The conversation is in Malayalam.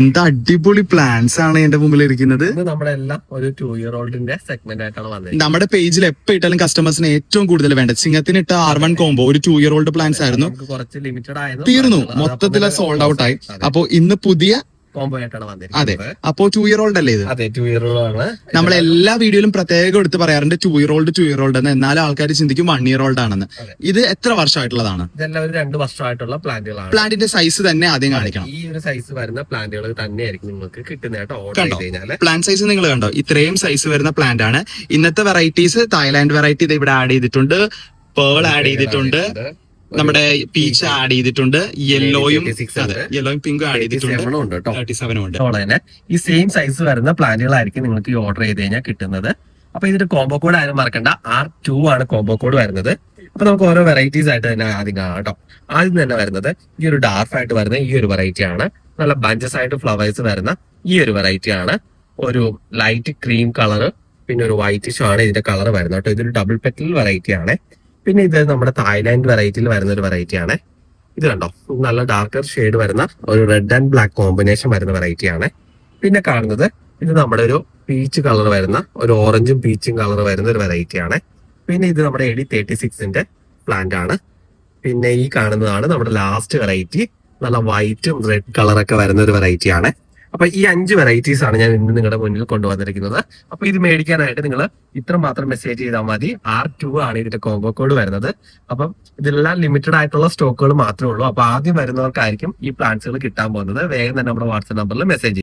എന്താ അടിപൊളി പ്ലാൻസ് ആണ് എന്റെ മുമ്പിൽ ഇരിക്കുന്നത് നമ്മളെല്ലാം ഒരു ടു ഇയർ ഓൾഡിന്റെ സെഗ്മെന്റ് ആയിട്ടാണ് വന്നത് നമ്മുടെ പേജിൽ എപ്പോ ഇട്ടാലും കസ്റ്റമേഴ്സിന് ഏറ്റവും കൂടുതൽ വേണ്ട സിംഗത്തിന് ഇട്ട ആർ വൺ കോംബോ ഒരു ടു ഇയർ ഓൾഡ് പ്ലാൻസ് ആയിരുന്നു കുറച്ച് ലിമിറ്റഡ് തീർന്നു. മൊത്തത്തിൽ സോൾഡ് ഔട്ട് ആയി. അപ്പോ ഇന്ന് പുതിയ കോംബോ ആയിട്ടാണ് അതെ. വന്നിരിക്കുന്നത് അപ്പോ ടു ഇയർ ഓൾഡ് അല്ലേ ഇത്? അതെ ടു ഇയർ ആണ്. നമ്മൾ എല്ലാ വീഡിയോയിലും പ്രത്യേകം എടുത്ത് പറയാറുണ്ട് two year old two year old എന്ന്. എന്നാലും ആൾക്കാർ ചിന്തിക്കും വൺ ഇയർ ഓൾഡ് ആണെന്ന്. അതെ. ഇത് എത്ര വർഷമായിട്ടുള്ളതാണ്? ഇതെല്ലാം ഒരു രണ്ട് വർഷമായിട്ടുള്ള പ്ലാന്റുകളാണ്. പ്ലാന്റിന്റെ സൈസ് തന്നെ ആദ്യം കാണിക്കണം. ഈ ഒരു സൈസ് വരുന്ന പ്ലാന്റുകൾ തന്നെയായിരിക്കും നിങ്ങൾക്ക് കിട്ടുന്നതായിട്ട് ഓർഡർ കണ്ടോ? ചെയ്ത് കഴിഞ്ഞാൽ. പ്ലാന്റ് സൈസ് നിങ്ങൾ കണ്ടോ? ഇത്രയും സൈസ് വരുന്ന പ്ലാന്റ് ആണ്. ഇന്നത്തെ വെറൈറ്റീസ് തായ്ലാന്റ് വെറൈറ്റി ഇത് ഇവിടെ ആഡ് ചെയ്തിട്ടുണ്ട്. പേൾ ആഡ് ചെയ്തിട്ടുണ്ട്. നമ്മുടെ പീച്ച് ആഡ് ചെയ്തിട്ടുണ്ട്. യെല്ലോയും 86 അതെ ഉണ്ട്. യെല്ലോയും പിങ്കും ആഡ് ചെയ്തിട്ടുണ്ട്. തേർട്ടി സെവനും ഉണ്ട്. തന്നെ ഈ സെയിം സൈസ് വരുന്ന പ്ലാന്റുകളായിരിക്കും നിങ്ങൾക്ക് ഈ ഓർഡർ ചെയ്ത് കഴിഞ്ഞാൽ കിട്ടുന്നത്. അപ്പൊ ഇതിന്റെ കോംബോ കോഡ് ആരും മറക്കണ്ട. ആർ ടു ആണ് കോംബോ കോഡ് വരുന്നത്. അപ്പൊ നമുക്ക് ഓരോ വെറൈറ്റീസ് ആയിട്ട് തന്നെ ആദ്യം കാണാം കേട്ടോ ആദ്യം തന്നെ വരുന്നത് ഈ ഒരു ഡാർക്ക് ആയിട്ട് വരുന്ന ഈ ഒരു വെറൈറ്റി ആണ്. നല്ല ബഞ്ചസ് ആയിട്ട് ഫ്ലവേഴ്സ് വരുന്ന ഈ ഒരു വെറൈറ്റി ആണ്. ഒരു ലൈറ്റ് ക്രീം കളർ പിന്നെ ഒരു വൈറ്റിഷ് ആണ് ഇതിന്റെ കളർ വരുന്നത് കേട്ടോ ഇതൊരു ഡബിൾ പെറ്റൽ വെറൈറ്റി ആണ്. പിന്നെ ഇത് നമ്മുടെ തായ്ലാന്റ് വെറൈറ്റിയിൽ വരുന്ന ഒരു വെറൈറ്റി ആണ്. ഇത് കണ്ടോ? നല്ല ഡാർക്കർ ഷെയ്ഡ് വരുന്ന ഒരു റെഡ് ആൻഡ് ബ്ലാക്ക് കോമ്പിനേഷൻ വരുന്ന വെറൈറ്റി ആണ്. പിന്നെ കാണുന്നത് ഇത് നമ്മുടെ ഒരു പീച്ച് കളർ വരുന്ന ഒരു ഓറഞ്ചും പീച്ചും കളർ വരുന്ന ഒരു വെറൈറ്റി ആണ്. പിന്നെ ഇത് നമ്മുടെ എഡി തേർട്ടി സിക്സിന്റെ പ്ലാന്റ് ആണ്. പിന്നെ ഈ കാണുന്നതാണ് നമ്മുടെ ലാസ്റ്റ് വെറൈറ്റി നല്ല വൈറ്റും റെഡ് കളറൊക്കെ വരുന്ന ഒരു വെറൈറ്റി ആണ്. അപ്പൊ ഈ അഞ്ച് വെറൈറ്റീസ് ആണ് ഞാൻ ഇന്ന് നിങ്ങളുടെ മുന്നിൽ കൊണ്ടുവന്നിരിക്കുന്നത്. അപ്പൊ ഇത് മേടിക്കാനായിട്ട് നിങ്ങൾ ഇത്ര മാത്രം മെസ്സേജ് ചെയ്താൽ മതി. ആർ ടു ആണ് ഇതിന്റെ കോംബോ കോഡ് വരുന്നത്. അപ്പം ഇതിലെല്ലാം ലിമിറ്റഡ് ആയിട്ടുള്ള സ്റ്റോക്കുകൾ മാത്രമേ ഉള്ളൂ. അപ്പൊ ആദ്യം വരുന്നവർക്കായിരിക്കും ഈ പ്ലാൻസുകൾ കിട്ടാൻ പോകുന്നത്. വേഗം തന്നെ നമ്മുടെ വാട്സ്ആപ്പ് നമ്പറിൽ മെസ്സേജ്